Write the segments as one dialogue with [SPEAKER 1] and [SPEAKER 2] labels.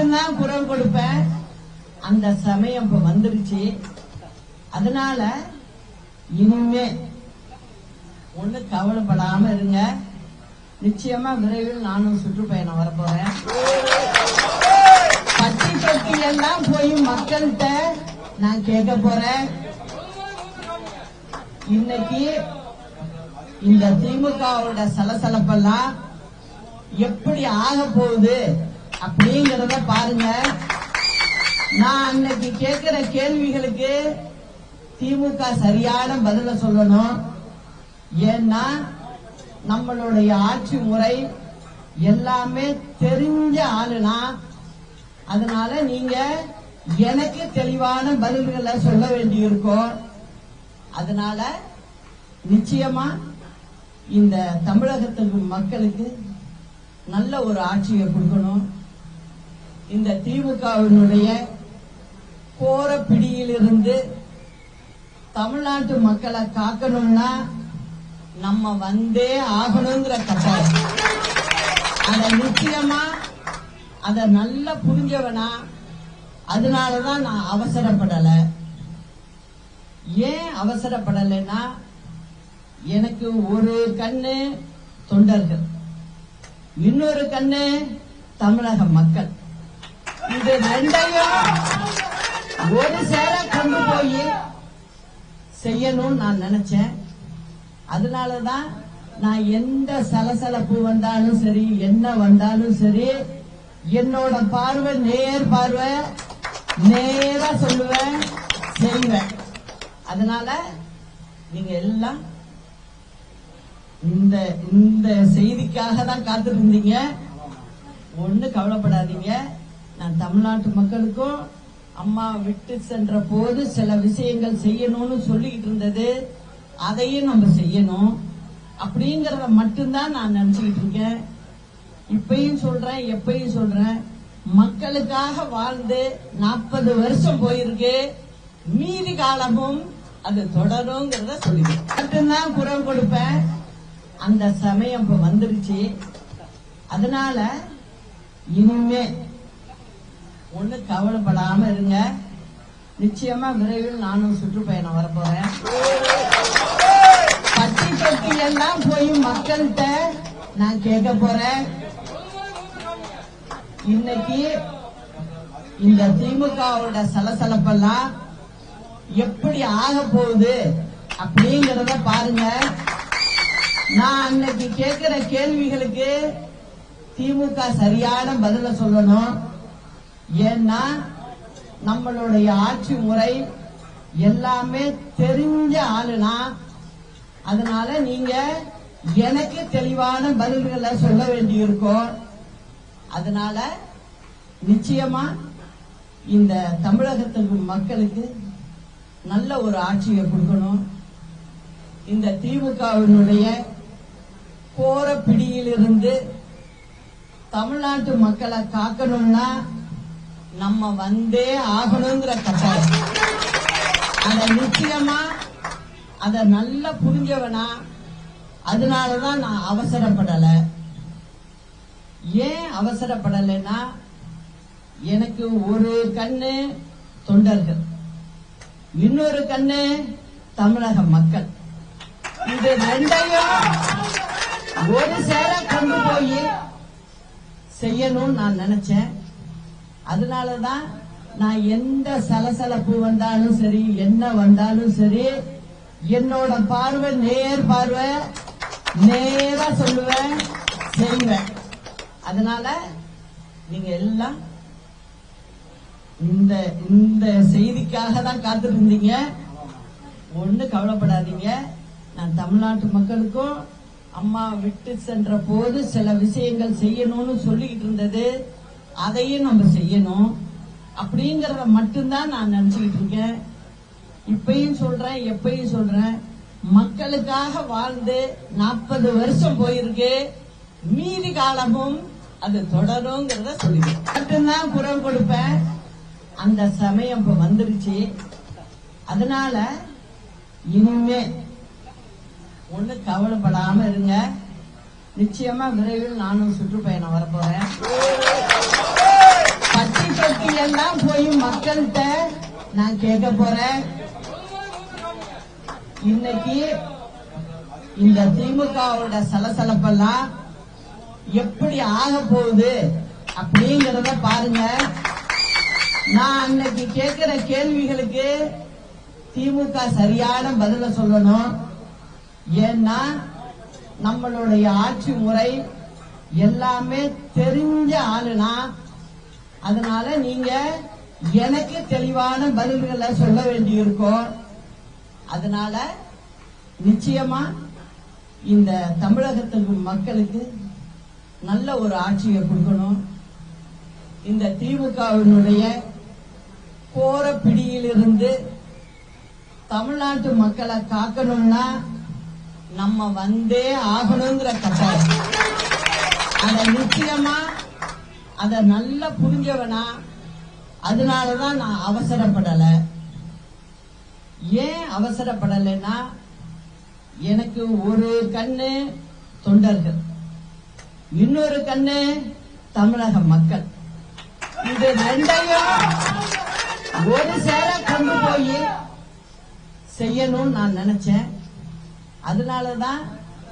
[SPEAKER 1] மட்டும்தான் குரல் கொடுப்பேன். அந்த சமயம் இப்ப வந்துருச்சு. அதனால இனிமே ஒண்ணு கவலைப்படாம இருங்க. நிச்சயமா விரைவில் நானும் சுற்றுப்பயணம் வரப்போறேன். பட்டி தொட்டி எல்லாம் போய் மக்கள்கிட்ட நான் கேட்க போறேன். இன்னைக்கு இந்த திமுகவோட சலசலப்பெல்லாம் எப்படி ஆக போகுது? அப்படிங்கறத பாருங்க. நான் அன்னைக்கு கேட்கிற கேள்விகளுக்கு திமுக சரியான பதில சொல்லணும். ஏன்னா நம்மளுடைய ஆட்சி முறை எல்லாமே தெரிஞ்ச ஆளுனா அதனால நீங்க எனக்கு தெளிவான பதில்களை சொல்ல வேண்டியிருக்கும். அதனால நிச்சயமா இந்த தமிழகத்திற்கு மக்களுக்கு நல்ல ஒரு ஆட்சியை கொடுக்கணும். இந்த திமுகவினுடைய கோர பிடியிலிருந்து தமிழ்நாட்டு மக்களை காக்கணும்னா நம்ம வந்தே ஆகணுங்கிற கட்டாயம். அத நிச்சயமா அத நல்லா புரிஞ்சவனா அதனாலதான் நான் அவசரப்படல. ஏன் அவசரப்படலைன்னா எனக்கு ஒரு கண்ணு தொண்டர்கள். இன்னொரு கண்ணு தமிழக மக்கள். இது ரெண்டையும் ஒரு சேர கொண்டு போய் செய்யணும்னு நான் நினைச்சேன். அதனாலதான் நான் எந்த சலசலப்பு வந்தாலும் சரி என்ன வந்தாலும் சரி என்னோட பார்வை நேர் பார்வை நேரா சொல்லுவேன் செய்வேன். அதனால நீங்க எல்லாம் இந்த இந்த செய்திக்காக தான் காத்திருந்தீங்க ஒண்ணு கவலைப்படாதீங்க. தமிழ்நாட்டு மக்களுக்கும் அம்மா விட்டு சென்ற போது சில விஷயங்கள் செய்யணும்னு சொல்லிக்கிட்டு இருந்தது. அதையும் நம்ம செய்யணும். அப்படிங்கறத மட்டும்தான் நான் நினைச்சுக்கிட்டு இருக்கேன். இப்பயும் சொல்றேன் எப்பயும் சொல்றேன். மக்களுக்காக வாழ்ந்து நாற்பது வருஷம் போயிருக்கு. மீதி காலமும் அது தொடருங்கிறத சொல்லி மட்டும்தான் குரல் கொடுப்பேன். அந்த சமயம் இப்ப வந்துருச்சு. அதனால இனிமே ஒண்ணு கவலைப்படாம இருங்க. நிச்சயமா விரைவில் நானும் சுற்றுப்பயணம் வரப்போறேன். பட்டி பட்டி எல்லாம் போய் மக்கள்கிட்ட நான் கேட்க போறேன். இன்னைக்கு இந்த திமுகவோட சலசலப்பெல்லாம் எப்படி ஆக போகுது அப்படிங்கறத பாருங்க. நான் அன்னைக்கு கேட்கிற கேள்விகளுக்கு திமுக சரியான பதில சொல்லணும். ஏன்னா நம்மளுடைய ஆட்சி முறை எல்லாமே தெரிஞ்ச ஆளுனா அதனால நீங்க எனக்கு தெளிவான பதில்களை சொல்ல வேண்டியிருக்கும். அதனால நிச்சயமா இந்த தமிழகத்திற்கு மக்களுக்கு நல்ல ஒரு ஆட்சியை கொடுக்கணும். இந்த திமுகவினுடைய கோர பிடியிலிருந்து தமிழ்நாட்டு மக்களை காக்கணும்னா நம்ம வந்தே ஆகணுங்கிற கட்டாயம். அத நிச்சயமா அத நல்லா புரிஞ்சவனா அதனாலதான் நான் அவசரப்படல. ஏன் அவசரப்படலைன்னா எனக்கு ஒரு கண்ணு தொண்டர்கள். இன்னொரு கண்ணு தமிழக மக்கள். இது ரெண்டையும் ஒரு சேர கொண்டு போய் செய்யணும்னு நான் நினைச்சேன். அதனாலதான் நான் எந்த சலசலப்பு வந்தாலும் சரி என்ன வந்தாலும் சரி என்னோட பார்வை நேர் பார்வை நேரா சொல்லுவேன் செய்வேன். அதனால நீங்க எல்லாம் இந்த இந்த செய்திக்காக தான் காத்திருந்தீங்க. ஒண்ணு கவலைப்படாதீங்க. நான் தமிழ்நாட்டு மக்களுக்கும் அம்மா விட்டு சென்ற போது சில விஷயங்கள் செய்யணும்னு சொல்லிக்கிட்டு இருந்தது. அதையும் நம்ம செய்யணும். அப்படிங்கறத மட்டும்தான் நான் நினைச்சுக்கிட்டு இருக்கேன். இப்பயும் சொல்றேன் எப்பயும் சொல்றேன். மக்களுக்காக வாழ்ந்து நாற்பது வருஷம் போயிருக்கு. மீதி காலமும் அது தொடருங்கிறத சொல்லி மட்டும்தான் குரல் கொடுப்பேன். அந்த சமயம் இப்ப வந்துருச்சு. அதனால இனிமே ஒண்ணு கவலைப்படாம இருங்க. நிச்சயமா விரைவில் நானும் சுற்றுப்பயணம் வரப்போறேன். பட்டி போய் மக்கள்கிட்ட நான் கேட்க போறேன். இன்னைக்கு இந்த திமுகவோட சலசலப்பெல்லாம் எப்படி ஆக போகுது அப்படிங்கறத பாருங்க. நான் அன்னைக்கு கேட்கிற கேள்விகளுக்கு திமுக சரியான பதில சொல்லணும். ஏன்னா நம்மளுடைய ஆட்சி முறை எல்லாமே தெரிஞ்ச ஆளுனா அதனால நீங்க எனக்கு தெளிவான பதில்களை சொல்ல வேண்டியிருக்கும். அதனால நிச்சயமா இந்த தமிழகத்துக்கு மக்களுக்கு நல்ல ஒரு ஆட்சியை கொடுக்கணும். இந்த திமுகவினுடைய கோர பிடியிலிருந்து தமிழ்நாட்டு மக்களை காக்கணும்னா நம்ம வந்தே ஆகணுங்கிற கட்டாயம். அத நிச்சயமா அத நல்லா புரிஞ்சவனா அதனாலதான் நான் அவசரப்படல. ஏன் அவசரப்படலைன்னா எனக்கு ஒரு கண்ணு தொண்டர்கள் இன்னொரு கண்ணு தமிழக மக்கள். இது ரெண்டையும் ஒரு சேர கொண்டு போய் செய்யணும்னு நான் நினைச்சேன். அதனாலதான்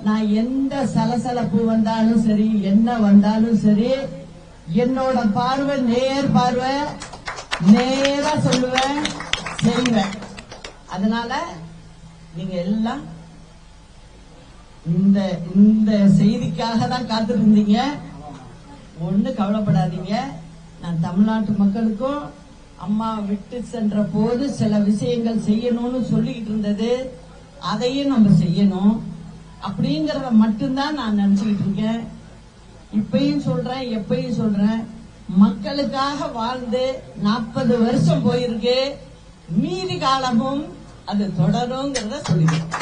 [SPEAKER 1] நான் எந்த சலசலப்பு வந்தாலும் சரி என்ன வந்தாலும் சரி என்னோட பார்வை நேர் பார்வை நேரா சொல்லுவேன் செய்வேன். அதனால நீங்க எல்லாம் இந்த இந்த செய்திக்காக தான் காத்திருந்தீங்க. ஒண்ணு கவலைப்படாதீங்க. நான் தமிழ்நாட்டு மக்களுக்கும் அம்மா விட்டு சென்ற போது சில விஷயங்கள் செய்யணும்னு சொல்லிக்கிட்டு இருந்தது. அதையும் நம்ம செய்யணும். அப்படிங்கறத மட்டும்தான் நான் நினைச்சுக்கிட்டு இருக்கேன். இப்பயும் சொல்றேன் எப்பயும் சொல்றேன். மக்களுக்காக வாழ்ந்து நாற்பது வருஷம் போயிருக்கு. மீதி காலமும் அது தொடருங்கிறத சொல்லிக்கிறேன்